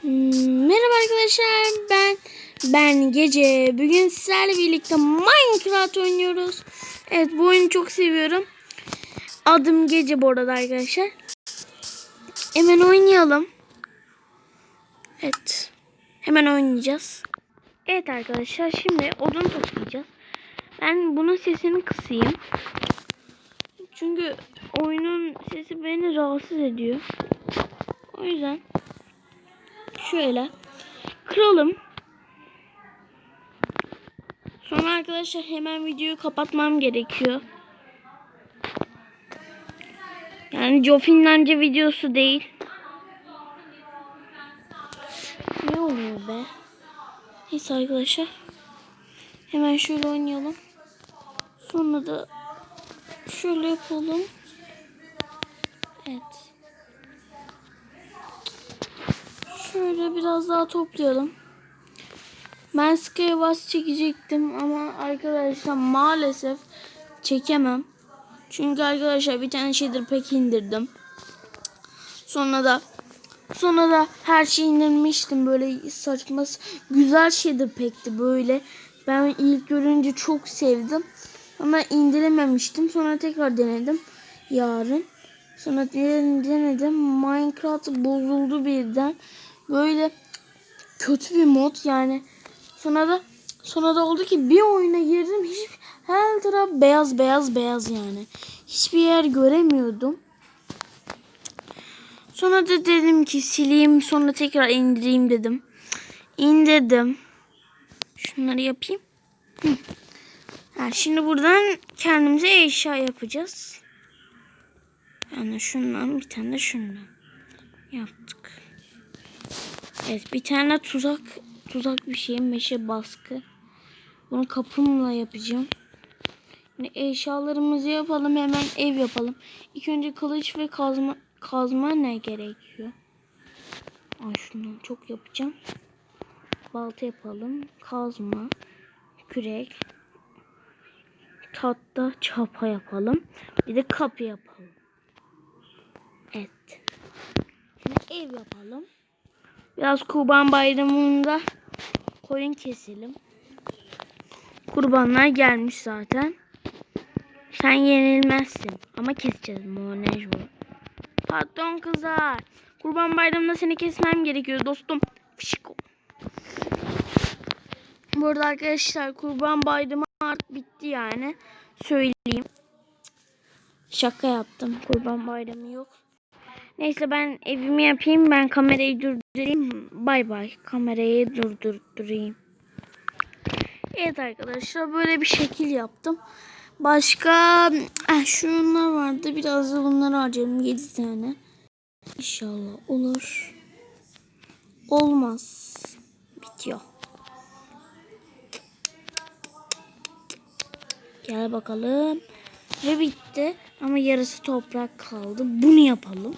Hmm, Merhaba arkadaşlar ben ben Gece. Bugün sizlerle birlikte Minecraft oynuyoruz. Evet bu oyunu çok seviyorum. Adım Gece bu arada arkadaşlar. Hemen oynayalım. Evet. Hemen oynayacağız. Evet arkadaşlar şimdi odun toplayacağız. Ben bunun sesini kısayım. Çünkü oyunun sesi beni rahatsız ediyor. O yüzden şöyle kıralım. Sonra arkadaşlar hemen videoyu kapatmam gerekiyor. Yani Joe Finlandiya videosu değil. Ne oluyor be? Neyse arkadaşlar. Hemen şöyle oynayalım. Sonra da şöyle yapalım. Evet. Şöyle biraz daha toplayalım. Ben Skywars çekecektim ama arkadaşlar maalesef çekemem. Çünkü arkadaşlar bir tane şeydir pek indirdim. Sonra da sonra da her şeyi indirmiştim böyle saçma güzel şeydir pekti böyle. Ben ilk görünce çok sevdim. Ama indirememiştim. Sonra tekrar denedim yarın. Sonra denedim. Minecraft bozuldu birden. Böyle kötü bir mod yani. Sonra da sonra da oldu ki bir oyuna girdim. Hiç her taraf beyaz beyaz beyaz yani. Hiçbir yer göremiyordum. Sonra da dedim ki sileyim sonra tekrar indireyim dedim. İndirdim. Şunları yapayım. Ha, şimdi buradan kendimize eşya yapacağız. Yani şundan bir tane de şundan yaptık. Evet bir tane tuzak tuzak bir şey meşe baskı. Bunu kapımla yapacağım. Şimdi eşyalarımızı yapalım hemen ev yapalım. İlk önce kılıç ve kazma kazma ne gerekiyor? Ay şundan çok yapacağım. Balta yapalım. Kazma, kürek, tahta çapa yapalım. Bir de kapı yapalım. Evet. Şimdi ev yapalım. Biraz kurban bayramında koyun keselim. Kurbanlar gelmiş zaten. Sen yenilmezsin. Ama keseceğiz bu. Patron kızar. Kurban bayramında seni kesmem gerekiyor dostum. Fışko. Bu arada arkadaşlar kurban bayramı artık bitti yani. Söyleyeyim. Şaka yaptım. Kurban bayramı yok. Neyse ben evimi yapayım. Ben kamerayı durdurayım. Bay bay. Kamerayı durdurayım. Evet arkadaşlar böyle bir şekil yaptım. Başka eh, şunlar vardı. Biraz da bunları harcayalım. 7 tane. İnşallah olur. Olmaz. Bitiyor. Gel bakalım. Ve bitti. Ama yarısı toprak kaldı. Bunu yapalım.